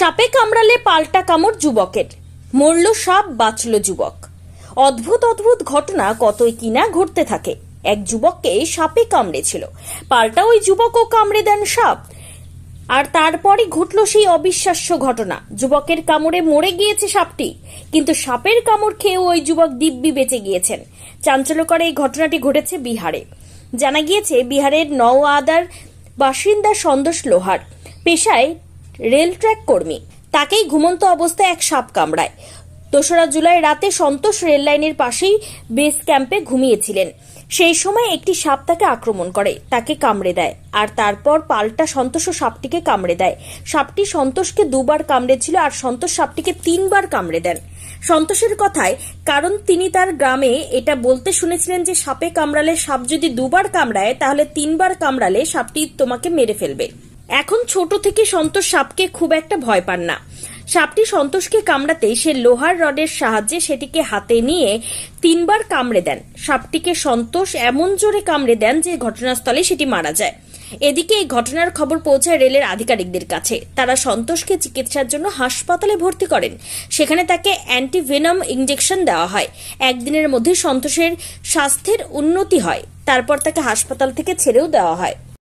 সাপে কামড়ালে পাল্টা কামড় যুবকের। মরল সাপ, বাঁচল যুবক। অদ্ভুত অদ্ভুত ঘটনা কতই কিনা ঘটতে থাকে। এক যুবককে সাপে কামড়েছিল। পাল্টা ওই যুবকও কামড়ে দেন সাপ। আর তারপরই ঘটল সেই অবিশ্বাস্য ঘটনা। যুবকের কামড়ে মরে গিয়েছে সাপটি। কিন্তু সাপের কামড় খেয়ে ওই যুবক দিব্যি বেঁচে গিয়েছেন। চাঞ্চল্যকর এই ঘটনাটি ঘটেছে বিহারে। জানা গিয়েছে, বিহারের নওয়াদার বাসিন্দা সন্তোষ লোহার। পেশায় রেল ট্র্যাক কর্মী। তাকেই ঘুমন্ত অবস্থায় এক সাপ কামড়ায়। দোসরা জুলাই রাতে সন্তোষ রেল লাইনের পাশেই বেস ক্যাম্পে ঘুমিয়েছিলেন। সেই সময় একটি সাপ তাকে আক্রমণ করে, তাকে কামড়ে দেয়। আর তারপর পাল্টা সন্তোষও সাপটিকে কামড়ে দেয়। সাপটি সন্তোষকে দুবার কামড়েছিল আর সন্তোষ সাপটিকে তিনবার কামড়ে দেন। সন্তোষের কথায়, কারণ তিনি তার গ্রামে এটা বলতে শুনেছিলেন যে, সাপে কামড়ালে সাপ যদি দুবার কামড়ায়, তাহলে তিনবার কামড়ালে সাপটি তোমাকে মেরে ফেলবে। এখন ছোট থেকে সন্তোষ সাপকে খুব একটা ভয় পান না। সাপটি সন্তোষকে কামড়াতে সে লোহার রডের সাহায্যে সেটিকে হাতে নিয়ে তিনবার কামড়ে দেন। সাপটিকে সন্তোষ এমন জোরে কামড়ে দেন যে ঘটনাস্থলে সেটি মারা যায়। এদিকে এই ঘটনার খবর পৌঁছায় রেলের আধিকারিকদের কাছে। তারা সন্তোষকে চিকিৎসার জন্য হাসপাতালে ভর্তি করেন। সেখানে তাকে অ্যান্টিভেনম ইঞ্জেকশন দেওয়া হয়। একদিনের মধ্যে সন্তোষের স্বাস্থ্যের উন্নতি হয়। তারপর তাকে হাসপাতাল থেকে ছেড়েও দেওয়া হয়।